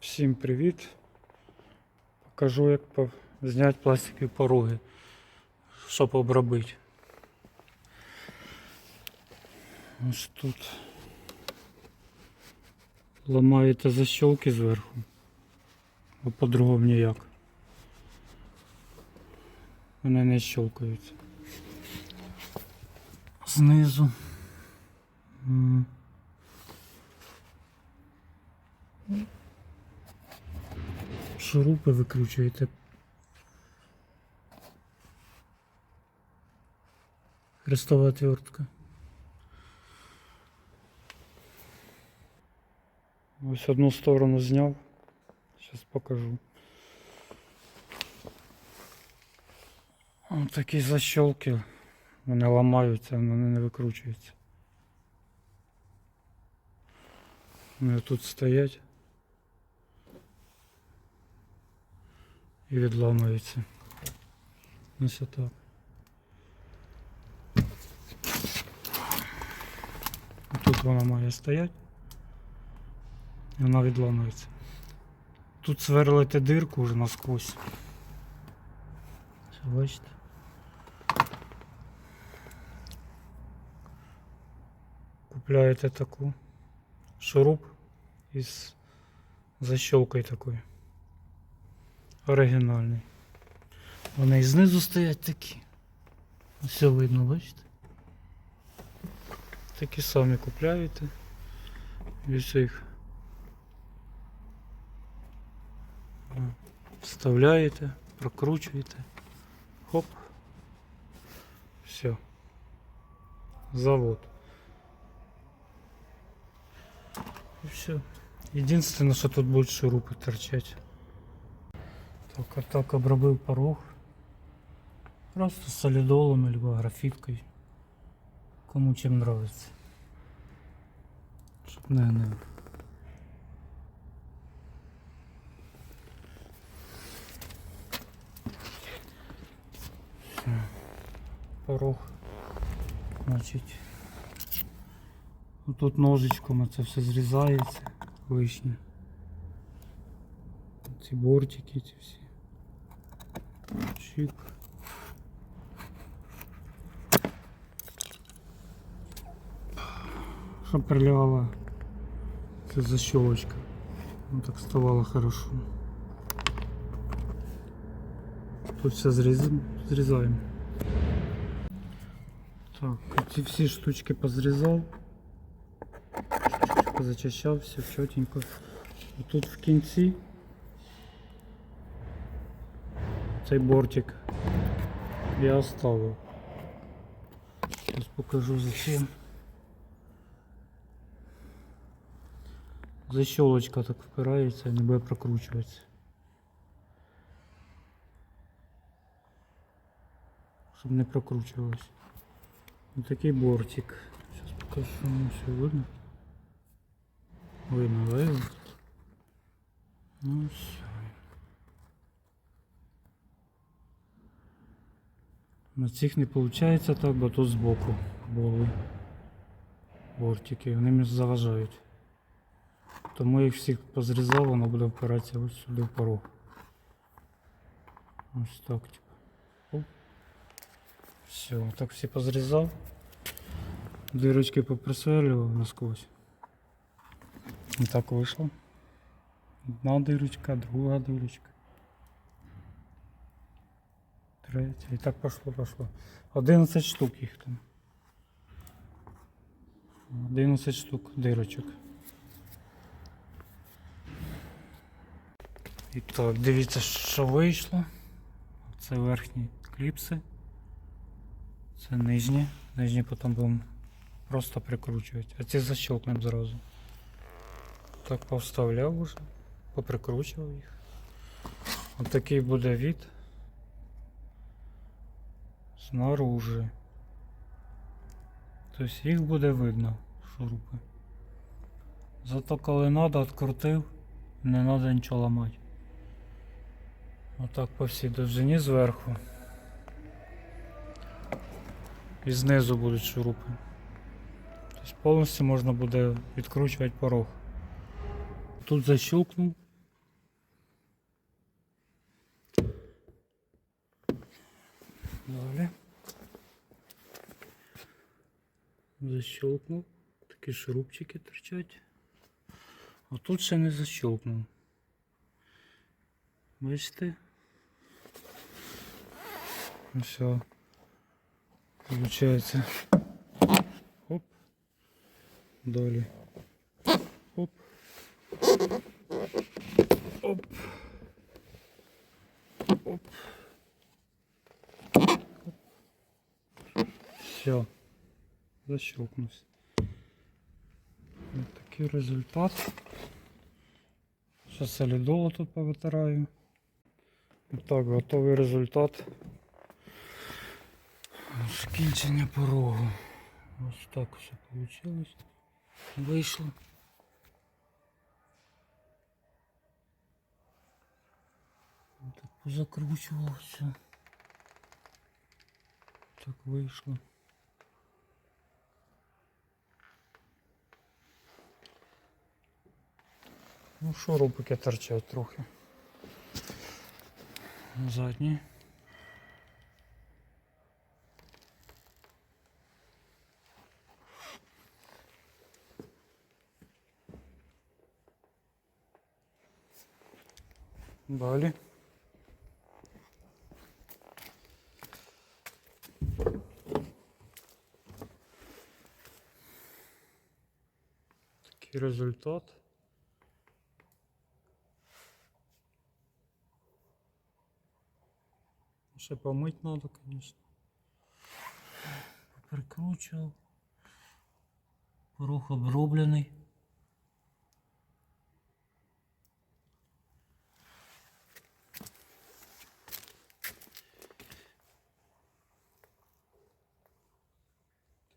Всім привіт! Покажу, як зняти пластикові пороги, щоб обробити. Ось тут ламаєте защолки зверху, а по-другому ніяк. Вони не щелкаються. Знизу. Шурупи викручуєте. Хрестова отвертка. Ось одну сторону зняв. Зараз покажу. Ось такі защолки. Вони ламаються, вони не викручуються. Вони тут стоять. І відламується. Ось отак. Тут вона має стояти. І вона відламується. Тут сверлите дирку вже насквозь. Все, бачите? Купляєте таку шуруп із защелкою такою. Оригінальний. Вони і знизу стоять такі. Все видно, бачите? Такі самі купляєте. І все їх вставляєте, прокручуєте. Хоп. Все. Завод. І все. Единственное, що тут будуть шурупи торчать. Так, так обробив порог. Просто солидолом либо графиткой. Кому чем нравится. Чтоб не. Всё. Порог. Значить. Тут ножичком це все зрізається лишнє. Ці бортики ці всі. Чик. Щоб приливала ця защелочка. Ну так ставало хорошо. Тут все зрізаємо. Так, ці всі штучки позрізав. Позачищав, все чотенько. Тут в кінці цей бортик я оставив. Зараз покажу зачем. Защелочка так впирається не буде прокручуватися. Щоб не прокручувалось. Ось такий бортик. Зараз покажу, ну, все видно. Видно, видно. Ну все. На цих не виходить так, бо тут збоку були бортики, вони мені заважають. Тому їх всіх позрізав, воно буде впиратися ось сюди в порог. Ось так, типу. Все, так всі позрізав. Дирочки поприсверлював насквозь. І так вийшло. Одна дирочка, друга дирочка. Третя. І так пошло, пошло. 11 штук їх там. 11 штук дирочок. І так, дивіться, що вийшло. Це верхні кліпси. Це нижні. Нижні потім будемо просто прикручувати. А ці защелкнемо зразу. Так повставляв уже, поприкручував їх. Ось такий буде від снаружи. Тобто їх буде видно, шурупи. Зато коли треба, відкрутив, не треба нічого ламати. Отак по всій довжині зверху. І знизу будуть шурупи. Тобто повністю можна буде відкручувати порог. Тут защелкнув, Далі. Защелкнув. Такі шрубчики торчать. А тут ще не защелкнув. Бачите? Ну все. Получається. Оп. Далі. Оп. Все. Защелкнувся. Ось такий результат. Зараз солідолу тут повитираю. Так, готовий результат. Скінчення порогу. Ось так все вийшло. Вийшло. Так позакручував. Так вийшло. Ну, шурупики торчать трохи. Задні. Далі. Такий результат. Ще помыть надо, конечно. Прикручував. Порог оброблений.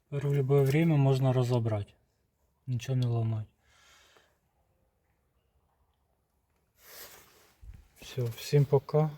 Тепер в любое время можно разобрать. Ничего не ломать. Все, всем пока.